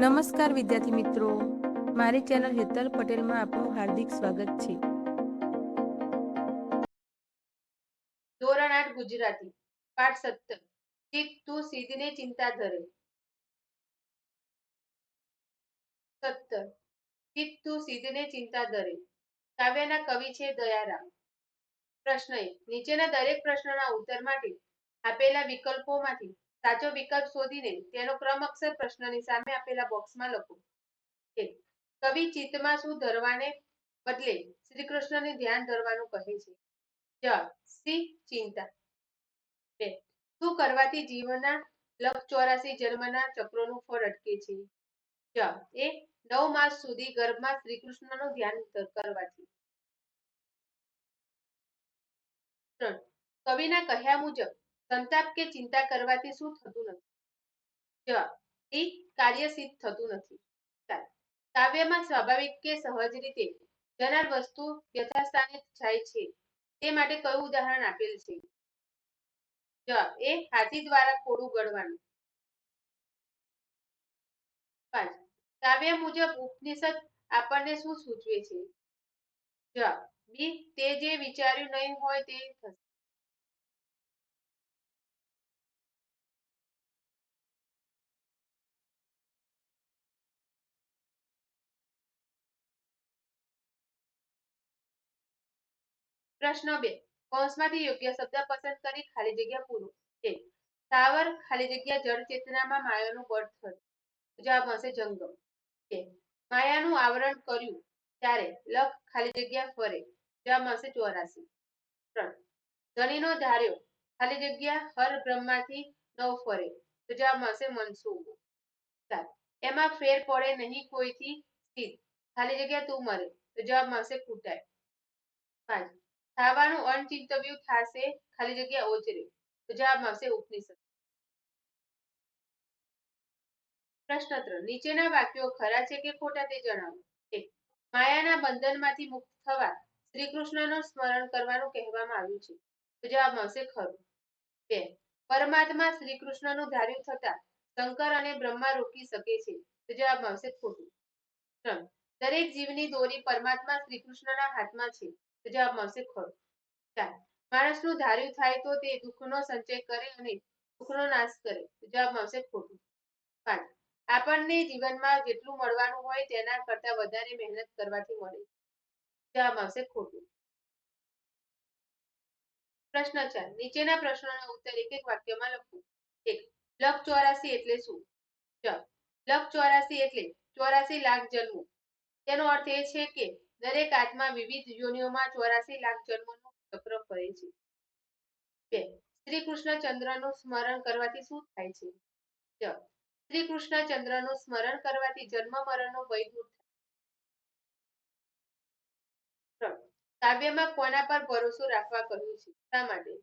નમસ્કાર વિદ્યાર્થી મિત્રો. મારી ચેનલ હેતલ પટેલમાં આપનું હાર્દિક સ્વાગત છે. ધોરણ આઠ ગુજરાતી, પાઠ સત્તર. ચિત્ત તું સીધને ચિંતા ધરે. સત્તર. ચિત્ત તું સીધને ચિંતા ધરે. કાવ્યના કવિ છે દયારામ. પ્રશ્ન એક. નીચેના દરેક પ્રશ્નના ઉત્તર માટે આપેલા વિકલ્પોમાંથી સાચો વિકલ્પ શોધીને તેનો ક્રમ અક્ષર પ્રશ્નની સામે આપેલા બોક્સમાં લખો. કવિ ચિત્તમાં શું ધરવાને બદલે શ્રી કૃષ્ણને ધ્યાન ધરવાનું કહે છે? સી ચિંતા. શું કરવાથી જીવનના લખ ચોરાસી જન્મના ચક્રોનું ફળ અટકે છે? જ, એ, નવ માસ સુધી ગર્ભમાં શ્રી કૃષ્ણનું ધ્યાન કરવાથી. કવિના કહ્યા મુજબ સંતાપ કે ચિંતા કરવાથી શું થતું નથી? જવાબ એ કાર્ય સિદ્ધ થતું નથી. કાવ્યમાં સ્વાભાવિક કે સહજ રીતે જનાર વસ્તુ યથાસ્થાને જાય છે. તે માટે કયું ઉદાહરણ આપેલ છે? જવાબ એ હાથી દ્વારા કોડું ગળવાનું. પાંચ. કાવ્ય મુજબ ઉપનિષદ આપણને શું સૂચવે છે? જવાબ બી. તે જે વિચાર્યું નહીં હોય તે થશે. પ્રશ્ન બે. કૌંસમાંથી યોગ્ય શબ્દ પસંદ કરી ખાલી જગ્યા પૂરો. એક સાવર ખાલી જગ્યા જળ ચેતનામાં માયાનું બળ થયું. જવાબ આવશે જંગમ. બે માયાનું આવરણ કર્યું ત્યારે લખ ખાલી જગ્યા ફરે. જવાબ આવશે ચોરાસી. ત્રણ. ધણીનો ધાર્યો ખાલી જગ્યા હર બ્રહ્માથી નવ ફરે. તો જવાબ આવશે મનસુખ ચાર. એમાં ફેર પડે નહીં કોઈથી? સ્થિત ખાલી જગ્યા તું મરે. તો જવાબ આવશે કૂટાય પાંચ. ખાવાનું અનચિંતવ્યું થાશે, ખાલી જગ્યા ઓચરે તો જવાબ આવશે ઉપનિષદ. પ્રશ્ન ત્રણ. નીચેના વાક્યો ખરા છે કે ખોટા તે જણાવો. માયાના બંધનમાંથી મુક્ત થવા શ્રી કૃષ્ણનું સ્મરણ કરવાનું કહેવામાં આવ્યું છે. તો જવાબ મળશે ખરું. બે. પરમાત્મા શ્રી કૃષ્ણનું ધાર્યું થતા શંકર અને બ્રહ્મા રોકી શકે છે. તો જવાબ મળશે ખોટું. ત્રણ. દરેક જીવની દોરી પરમાત્મા શ્રી કૃષ્ણના હાથમાં છે. તો જવાબ મળશે ખરું ચાર માણસનું ધાર્યું થાય તો તે દુઃખનો સંચય કરે અને દુઃખનો નાશ કરે. તો જવાબ મળશે ખોટું પાંચ આપણને જીવનમાં જેટલું મળવાનું હોય તેના કરતા વધારે મહેનત કરવાથી મળે. જવાબ આવશે ખોટું પ્રશ્ન ચાર. નીચેના પ્રશ્નોના ઉત્તર એક એક વાક્યમાં લખો. એક. લખ ચોરાસી એટલે શું? જવાબ. લખ ચોરાસી એટલે ચોરાસી લાખ જન્મો. તેનો અર્થ એ છે કે દરેક આત્મા વિવિધ યોનિઓમાં ચોરાસી લાખ જન્મોનું ચક્ર ફરે છે. બે, શ્રી કૃષ્ણ ચંદ્રનું સ્મરણ કરવાથી શું થાય છે? શ્રી કૃષ્ણ ચંદ્રનું સ્મરણ કરવાથી જન્મ મરણનો ભય દૂર થાય. કાવ્યમાં કોના પર ભરોસો રાખવા કહ્યું છે? શા માટે?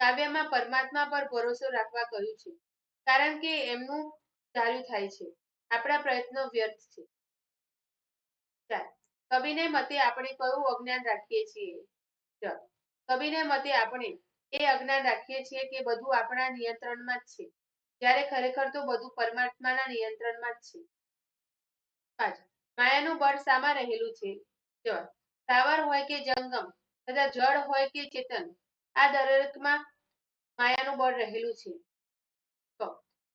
કાવ્યમાં પરમાત્મા પર ભરોસો રાખવા કહ્યું છે. કારણ કે એમનું ધાર્યું થાય છે. આપણા પ્રયત્નો વ્યર્થ છે. કવિને મતે આપણે કયું અજ્ઞાન રાખીએ છીએ? કવિને મતે આપણે એ અજ્ઞાન રાખીએ છીએ કે બધું આપણા નિયંત્રણમાં જ છે. જ્યારે ખરેખર તો બધું પરમાત્માના નિયંત્રણમાં જ છે. માયાનું બળ સામાં રહેલું છે? સ્થાવર હોય કે જંગમ, તથા જળ હોય કે ચેતન, આ દરેકમાં માયાનું બળ રહેલું છે.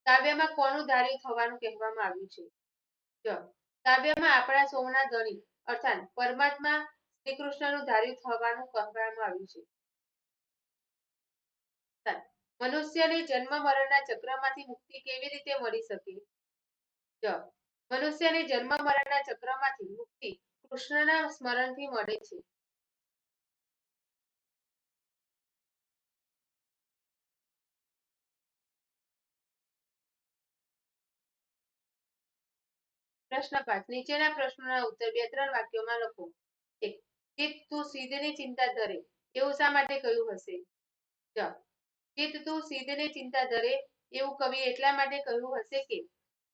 કાવ્યમાં કોનું ધાર્યું થવાનું કહેવામાં આવ્યું છે? જવાબ કાવ્યમાં આપણા સૌના ધણી, અર્થાત પરમાત્મા શ્રી કૃષ્ણનું ધાર્યું થવાનું કહેવામાં આવ્યું છે. મનુષ્યને જન્મ મરણના ચક્રમાંથી મુક્તિ કેવી રીતે મળી શકે? જવાબ મનુષ્યને જન્મ મરણના ચક્રમાંથી મુક્તિ કૃષ્ણના સ્મરણથી મળે છે. પ્રશ્ન પાંચ નીચેના પ્રશ્નોના ઉત્તર બે ત્રણ વાક્યોમાં લખો. એક. ચિત્ત તું સિદ્ધની ચિંતા ધરે. એવું શા માટે કહ્યું હશે? જ. ચિત્ત તું સિદ્ધની ચિંતા ધરે એવું કવિ એટલા માટે કહ્યું હશે કે,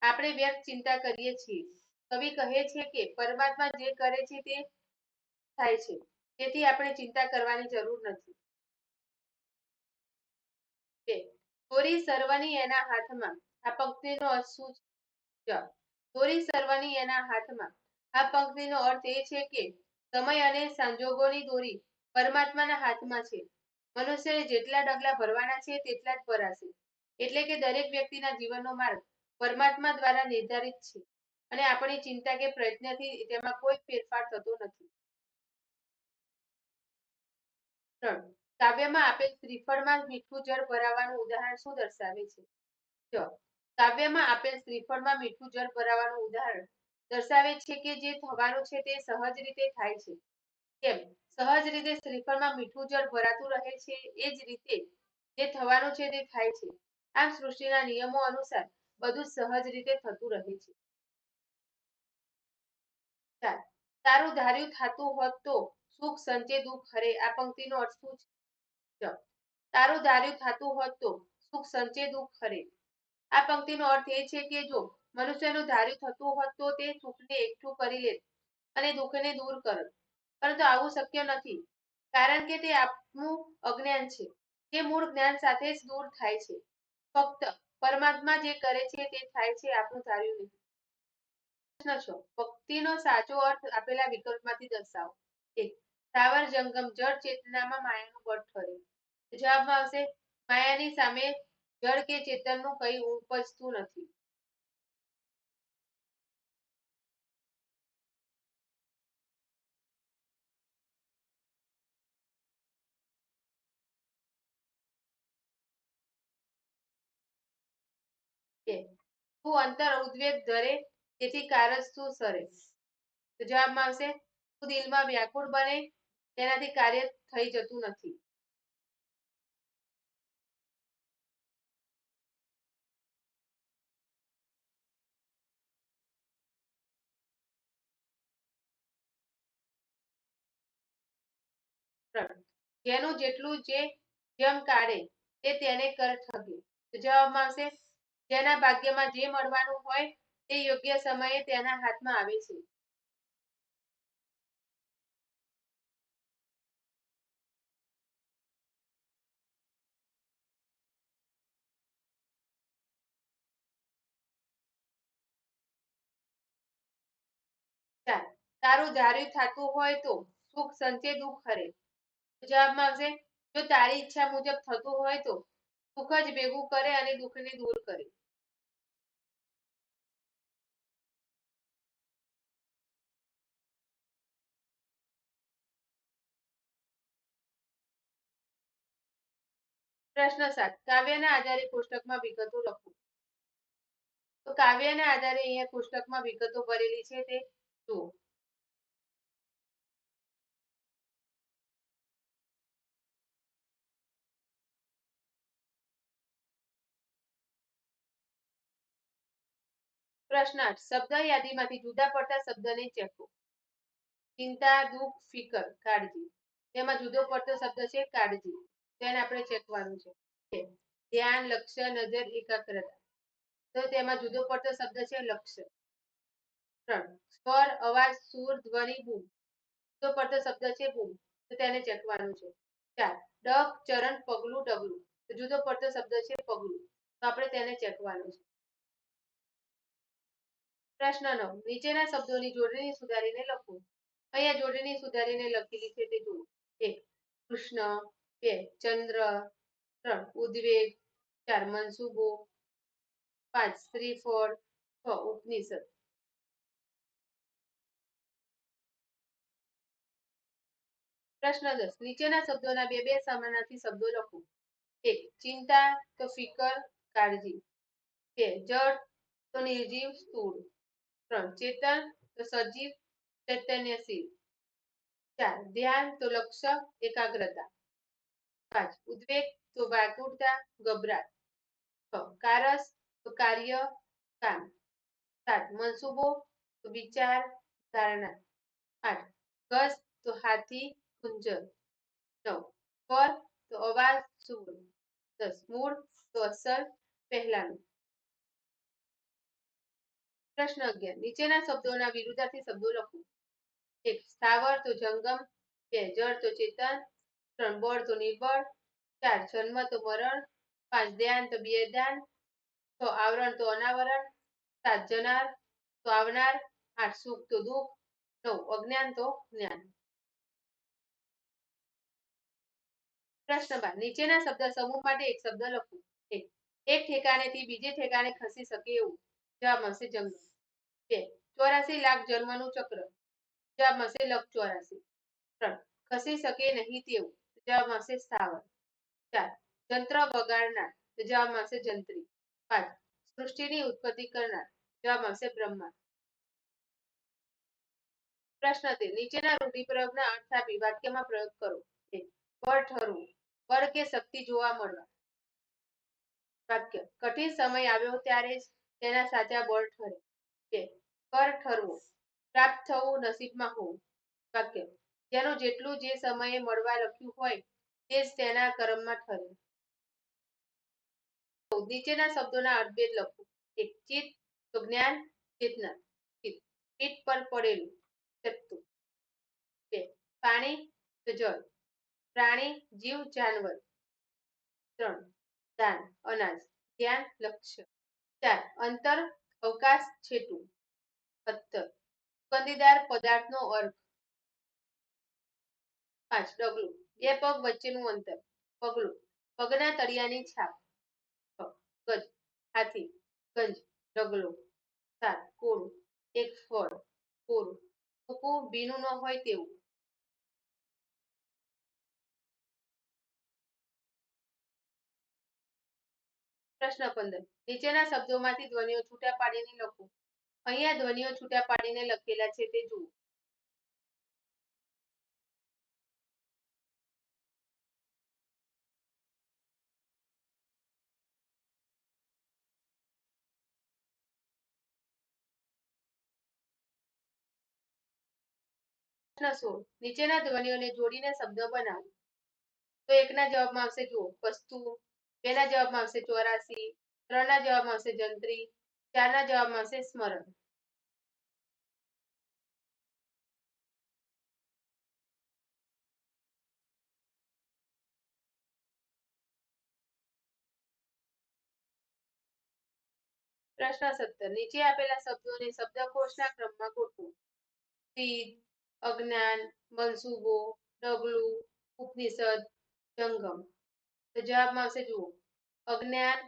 આપણે વ્યર્થ ચિંતા કરીએ છીએ. કવિ કહે છે કે, પરમાત્મા જે કરે છે તે થાય છે. તેથી આપણે ચિંતા કરવાની જરૂર નથી. બે. સર્વની એના હાથમાં. આ પંક્તિનો અર્થ શું છે? દોરી સરવાની એના હાથમાં. આ પંક્તિનો અર્થ એ છે કે સમય અને સંજોગોની દોરી પરમાત્માના હાથમાં છે. મનુષ્યએ જેટલા ડગલા ભરવાના છે તેટલા જ ભરાશે. એટલે કે દરેક વ્યક્તિના જીવનનો માર્ગ પરમાત્મા દ્વારા નિર્ધારિત છે. અને આપણી ચિંતા કે પ્રયત્નથી તેમાં કોઈ ફેરફાર થતો નથી. ત્રણ. કાવ્યમાં આપેલ શ્રીફળમાં મીઠું જળ ભરાવાનું ઉદાહરણ શું દર્શાવે છે? ચ કાવ્યમાં આપેલ શ્રીફળમાં મીઠું જળ ભરાવાનું ઉદાહરણ દર્શાવે છે કે જે થવાનું છે તે સહજ રીતે થાય છે. તેમ સહજ રીતે શ્રીફળમાં મીઠું જળ ભરાતું રહે છે એ જ રીતે જે થવાનું છે તે થાય છે. આમ સૃષ્ટિના નિયમો અનુસાર બધું સહજ રીતે થતું રહે છે. તારું ધાર્યું થતું હોત તો સુખ સંચે દુઃખ, હરે, આ પંક્તિનો અર્થ શું છે? તારું ધાર્યું થતું હોત તો સુખ સંચે દુઃખ, હરે આ પંક્તિનો અર્થ એ છે કે જો મનુષ્યનું ધાર્યું થતું હોત તો તે સુખને એકઠું કરી લે અને દુઃખને દૂર કરત. પરંતુ આવું શક્ય નથી, કારણ કે તે આપનું અજ્ઞાન છે. જે મૂળ જ્ઞાન સાથે જ દૂર થાય છે. ફક્ત પરમાત્મા જે કરે છે તે થાય છે આપણું ધાર્યું નહીં. પ્રશ્ન છ, ભક્તિનો સાચો અર્થ આપેલા વિકલ્પમાંથી દર્શાવો. એક સ્થાવર જંગમ જળ ચેતનામાં માયાનું બળ ઠરે. જવાબમાં આવશે, માયાની સામે જળ કે ચેતનનું કંઈ ઉપજતું નથી. તું અંતર ઉદ્વેગ ધરે, તેથી કારજ તું સરે. તો જવાબમાં આવશે, તું દિલમાં વ્યાકુળ બને, તેનાથી કાર્ય થઈ જતું નથી. જેનું જેટલું જે જેમ કાઢે તે તેને કર ઠગે. તો જવાબમાં આવશે, જેના ભાગ્યમાં જે મળવાનું હોય તે યોગ્ય સમયે તેના હાથમાં આવે છે. તારું ધાર્યું થતું હોય તો સુખ સંચે દુઃખ હરે. જવાબમાં આવશે, જો તારી ઈચ્છા મુજબ થતું હોય તો સુખ જ ભેગું કરે અને દુઃખને દૂર કરે. પ્રશ્ન સાત. કાવ્યના આધારે કોષ્ટકમાં વિગતો લખો. તો કાવ્યના આધારે અહીંયા કોષ્ટકમાં વિગતો ભરેલી છે તે જુઓ. પ્રશ્ન આઠ શબ્દ યાદીમાંથી જુદા પડતા શબ્દને ચેકો. ચિંતા, દુઃખ, ફિકર, કાળજી. તેમાં જુદો પડતો શબ્દ છે કાળજી. તેને આપણે ચેકવાનું છે. ધ્યાન, લક્ષ્ય, નજર, એકાગ્રતા. તો તેમાં જુદો પડતો શબ્દ છે લક્ષ્ય. ત્રણ. સ્વર, અવાજ, સુર, ધ્વનિ, બૂમ. જુદો પડતો શબ્દ છે બૂમ. તો તેને ચેકવાનું છે. ચાર. ડગ ચરણ, પગલું, ડગલું. જુદો પડતો શબ્દ છે પગલું. તો આપણે તેને ચેકવાનું છે. પ્રશ્ન નવ નીચેના શબ્દોની જોડણી સુધારીને લખો. અહીંયા જોડણી સુધારીને લખેલી છે તે જુઓ. એક, કૃષ્ણ, બે, ચંદ્ર, ત્રણ, ઉદ્વેગ, ચાર, મનસુબો, પાંચ, શ્રીફળ, છ, ઉપનિષદ. પ્રશ્ન દસ, નીચેના શબ્દોના બે બે સમાનાર્થી શબ્દો લખો. એક, ચિંતા તો ફિકર કાળજી. બે, જળ તો નિર્જીવ સ્થૂળ. ત્રણ, ચેતન, તો સજીવ, ચૈતન્યશીલ. ચાર, ધ્યાન, તો લક્ષ્ય એકાગ્રતા. પાંચ, ઉદ્વેગ, તો વ્યાકુળતા ગભરાટ. છ, કારસ, તો કાર્ય, કામ. સાત, મનસુબો, તો વિચાર, ધારણા. આઠ, ગસ, તો હાથી કુંજર નવ પર તો અવાજ સુર દસ, મૂળ, તો અસર, પહેલાનું. પ્રશ્ન અગિયાર. નીચેના શબ્દોના વિરુદ્ધાર્થી શબ્દો લખો. એક, સ્થાવર તો જંગમ, બે, જળ તો ચેતન, ત્રણ બળ તો નિર્બળ, ચાર, જન્મ તો મરણ, પાંચ, ધ્યાન તો બેધ્યાન છ, આવરણ તો અનાવરણ, સાત, જનાર તો આવનાર, આઠ, સુખ તો દુઃખ, નવ, અજ્ઞાન તો જ્ઞાન. પ્રશ્ન બાર. નીચેના શબ્દ સમૂહ માટે એક શબ્દ લખો. એક ઠેકાણેથી બીજે ઠેકાણે ખસી શકે એવું. જવાબ મળશે જંગલ બે, ચોરાસી લાખ જન્મનું ચક્ર. જવાબ મળશે લખ ચોરાસી. ત્રણ, ખસી શકે નહીં તેવું. જવાબ મળશે સ્થાવર ચાર, જંત્ર વગાડનાર. જવાબ મળશે જંત્રી. પાંચ, સૃષ્ટિની ઉત્પત્તિ કરનાર. જવાબ મળશે બ્રહ્મા. પ્રશ્ન તે નીચેના રૂઢિપ્રયોગના અર્થ આપી વાક્યમાં પ્રયોગ કરો. એક, બળ ઠરવું. બળ કે શક્તિ જોવા મળવા. વાક્ય, કઠિન સમય આવ્યો ત્યારે જ તેના સાચા બળ ઠરે કે કર ઠરવો, પ્રાપ્ત થવું નસીબમાં હોવું. વાક્ય, જેનું જેટલું જે સમયે મળવા લખ્યું હોય, તે જ તેના કર્મમાં ઠરે. નીચેના શબ્દોના અર્થભેદ લખો. એક, ચિત્ત તો જ્ઞાન ચેતના. ચિત્ત પીઠ પર પડેલું ચત્તુ બે પાણી તો જળ. પ્રાણી, જીવ, જાનવર. ત્રણ, દાન, અનાજ, ધ્યાન, લક્ષ્ય. ચાર અંતર અવકાશ છેટું. અત્તર સુગંધીદાર પદાર્થનો અર્થ પાંચ ડગલું બે પગ વચ્ચેનું અંતર. પગલું, પગના તળિયાની છાપ. ગજ, હાથી, ગંજ ડગલો સાત, કોળું, એક ફળ કોરું સૂકું ભીનું ન હોય તેવું. પ્રશ્ન પંદર. નીચેના શબ્દોમાંથી ધ્વનિઓ છૂટા પાડીને લખો. અહીંયા ધ્વનિઓ છૂટા પાડીને લખેલા છે તે જુઓ. પ્રશ્ન સોળ. નીચેના ધ્વનિઓને જોડીને શબ્દ બનાવો. તો એકના જવાબમાં આવશે જુઓ. વસ્તુ બેના જવાબમાં આવશે ચોરાસી, ત્રણના જવાબમાં આવશે જંત્રી, ચારના જવાબમાં આવશે સ્મરણ. પ્રશ્ન સત્તર. નીચે આપેલા શબ્દોને શબ્દકોશના ક્રમમાં ગોઠવો. સિદ્ધ, અજ્ઞાન, મનસુબો, ડગલું, ઉપનિષદ, જંગમ. તો જવાબમાં આવશે જુઓ. અજ્ઞાન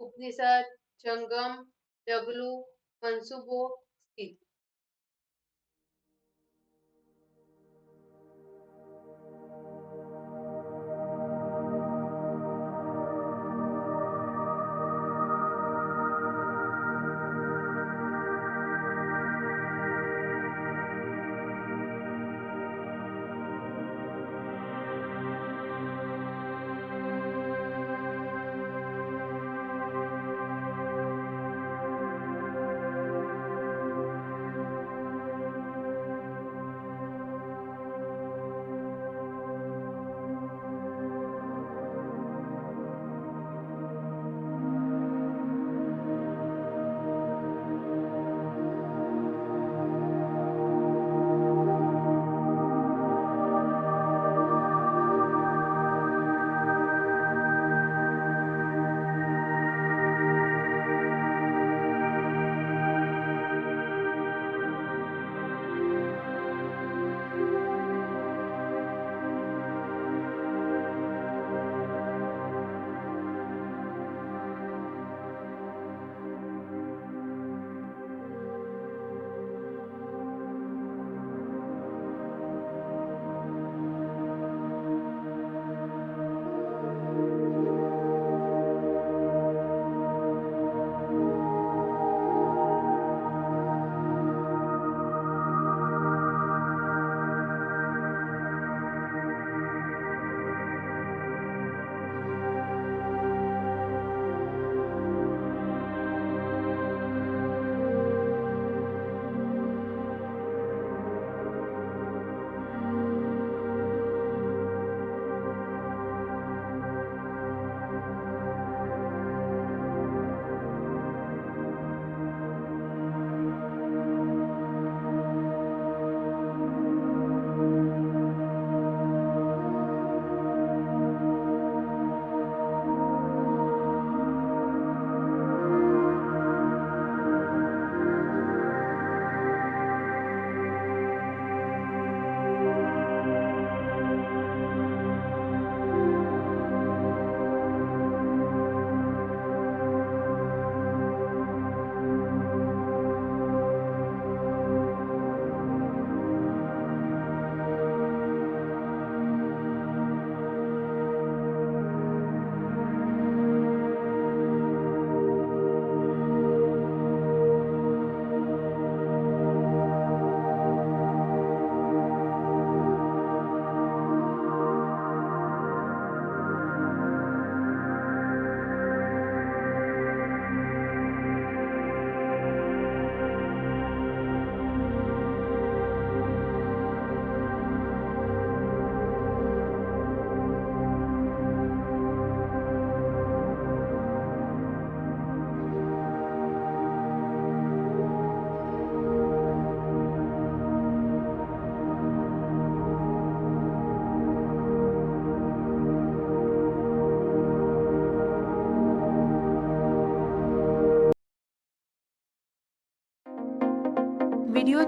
ઉપનિષદ જંગમ ડગલું મનસુબો સ્થિત